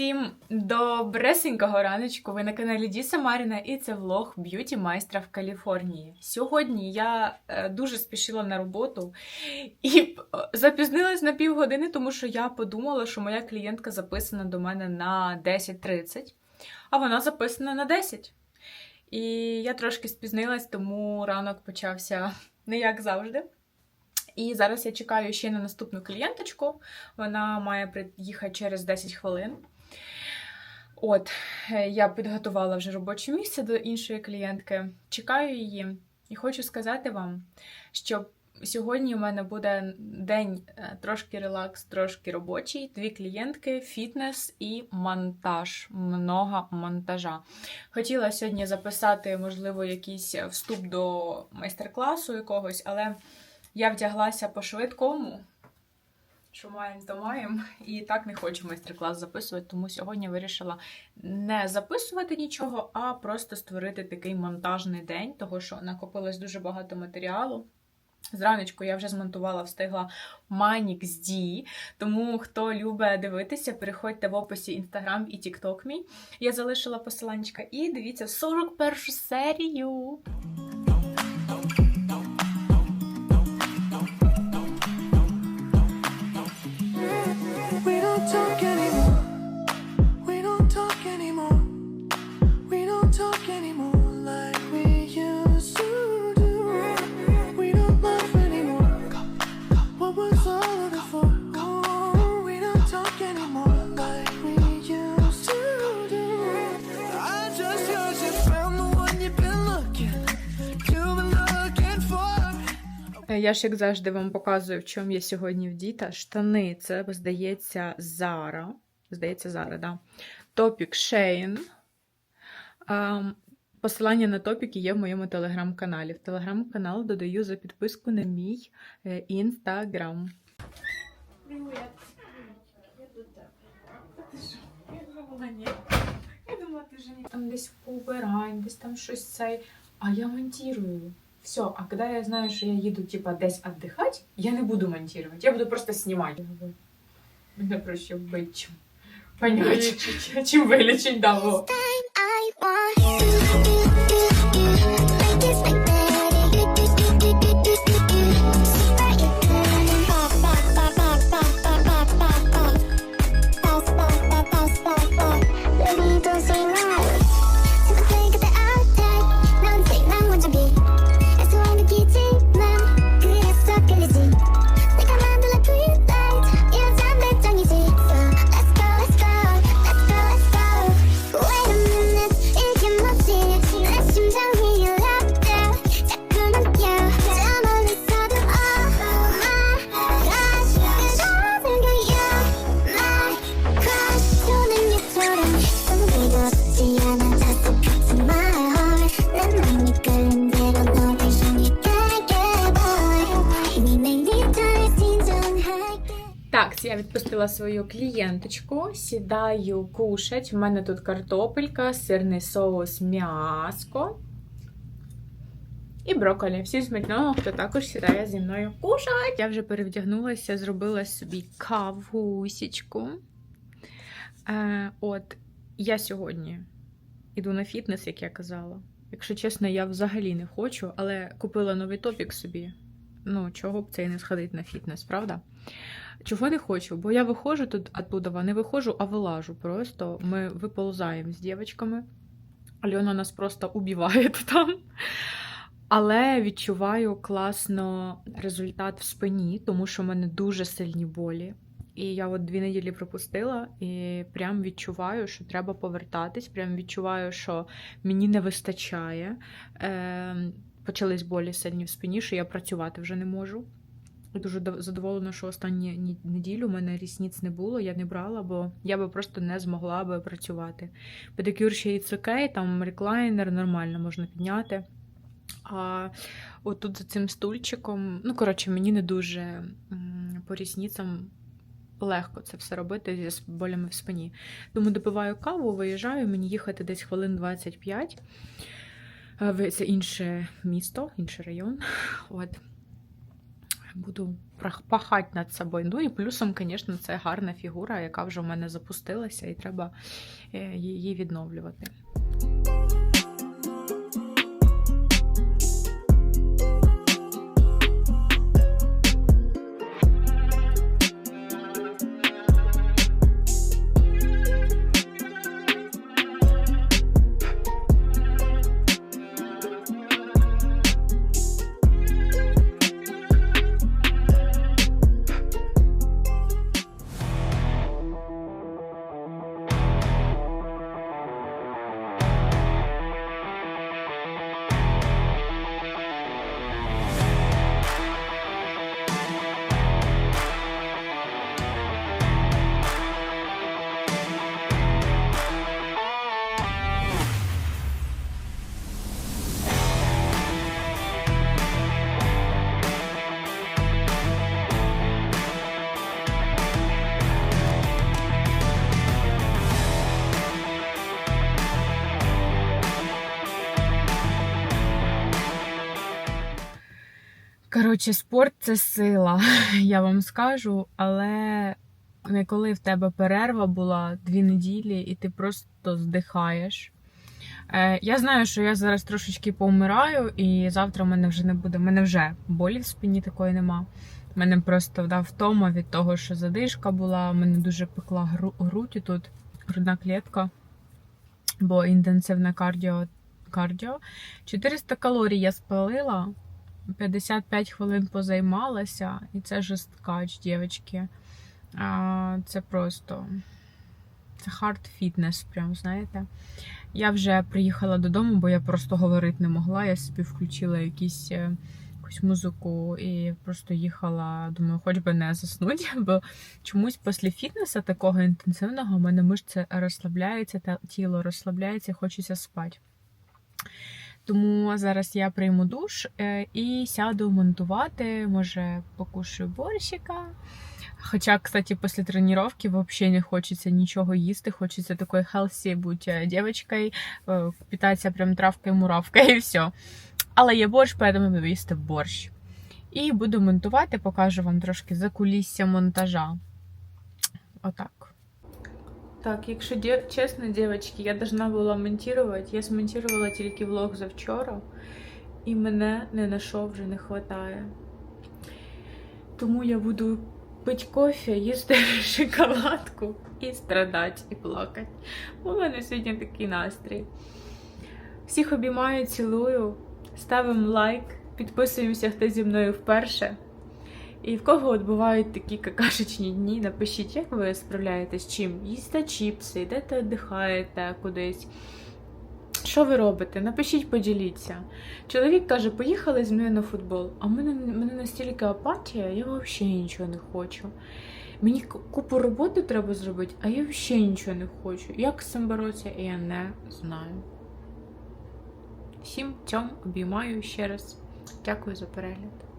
Всім добресенького раночку. Ви на каналі Діса Маріна і це влог б'юті майстра в Каліфорнії. Сьогодні я е, дуже спішила на роботу і е, запізнилась на півгодини, тому що я подумала, що моя клієнтка записана до мене на 10.30, а вона записана на 10. І я трошки спізнилась, тому ранок почався не як завжди. І зараз я чекаю ще на наступну клієнточку. Вона має приїхати через 10 хвилин. От, е, я підготувала вже робоче місце до іншої клієнтки. Чекаю її і хочу сказати вам, що сьогодні у мене буде день е, трошки релакс, трошки робочий. Дві клієнтки, фітнес і монтаж. Много монтажа. Хотіла сьогодні записати, можливо, якийсь вступ до майстер-класу якогось, але я вдяглася по-швидкому. Що маємо, то маємо. І так не хочу майстер-клас записувати, тому сьогодні вирішила не записувати нічого, а просто створити такий монтажний день, того що накопилось дуже багато матеріалу. Зраночку я вже змонтувала, встигла Манік з D, тому хто любить дивитися, переходьте в описі Instagram і TikTok мій. Я залишила посиланчика і дивіться 41 серію. Я ж, як завжди, вам показую, в чому я сьогодні вдіта. Штани, це, здається, Зара. Здається, Зара, да. Топік Шейн. Посилання на топіки є в моєму телеграм-каналі. В телеграм-канал додаю за підписку на мій е, інстаграм. Я думала, ти вже там десь поубираємо, десь там щось цей. А я монтирую. Все, а когда я знаю, що я їду типа десь отдыхать, я не буду монтировать, я буду просто снимать. Мене проще быть, чем понять, чем вылечить, даво. I Так, я відпустила свою клієнточку, сідаю кушать. У мене тут картопелька, сирний соус, м'яско і брокколі. Всі смачного, хто також сідає зі мною кушать. Я вже перевдягнулася, зробила собі кавусічку. Е, от, я сьогодні іду на фітнес, як я казала. Якщо чесно, я взагалі не хочу, але купила новий топік собі. Ну, чого б це і не сходить на фітнес, правда? Чого не хочу? Бо я виходжу тут оттуда, не виходжу, а вилажу. Просто ми виползаємо з дівчатками. Альона нас просто убиває там. Але відчуваю класно результат в спині, тому що в мене дуже сильні болі. І я от дві неділі пропустила, і прям відчуваю, що треба повертатись. Прям відчуваю, що мені не вистачає. Е, почались болі сильні в спині, що я працювати вже не можу. Дуже задоволена, що останню неділю у мене рісниць не було, я не брала, бо я би просто не змогла би працювати. Педикюр ще і окей, там реклайнер нормально можна підняти. А отут за цим стульчиком, ну, коротше, мені не дуже по рісницям легко це все робити зі болями в спині. Тому допиваю каву, виїжджаю, мені їхати десь хвилин 25. Е, Це інше місто, інший район. От. Буду пахати над собою. Ну і плюсом, звісно, це гарна фігура, яка вже в мене запустилася, і треба е, її відновлювати. Коротше, спорт це сила, я вам скажу, але коли в тебе перерва була дві неділі, і ти просто здихаєш. Е, я знаю, що я зараз трошечки помираю, і завтра в мене вже не буде. У мене вже болі в спині такої нема. У мене просто да, втома від того, що задишка була, у мене дуже пекла гру- грудь тут грудна клітка, бо інтенсивне кардіо. кардіо. 400 калорій я спалила. 55 хвилин позаймалася, і це жесткач, дівчатки. Це просто це хард фітнес, прям, знаєте. Я вже приїхала додому, бо я просто говорити не могла. Я собі включила якісь, е, якусь музику і просто їхала. Думаю, хоч би не заснути, бо чомусь після фітнесу такого інтенсивного в мене мишці розслабляються, та тіло розслабляється, хочеться спати. Тому зараз я прийму душ е, і сяду монтувати. Може, покушаю борщика. Хоча, кстати, після тренування взагалі не хочеться нічого їсти, хочеться такої healthy бути дівчинкою, е, питатися прям травкою, муравкою і все. Але є борщ, поэтому буду їсти борщ. І буду монтувати, покажу вам трошки закулісся монтажа. Отак. Так, якщо дє- чесно, дівчатки, я должна була монтувати. Я змонтувала тільки влог завчора, і мене не на що вже не вистачає. Тому я буду пити кофе, їсти шоколадку і страдати, і плакати. У мене сьогодні такий настрій. Всіх обіймаю, цілую, ставимо лайк, підписуємося, хто зі мною вперше. І в кого от бувають такі какашечні дні, напишіть, як ви справляєтесь з чим? Їсте чіпси, йдете віддихаєте кудись. Що ви робите? Напишіть, поділіться. Чоловік каже, поїхали зі мною на футбол. А в мене, мене настільки апатія, я взагалі нічого не хочу. Мені купу роботи треба зробити, а я взагалі нічого не хочу. Як з цим боротися, я не знаю. Всім цьом обіймаю ще раз. Дякую за перегляд.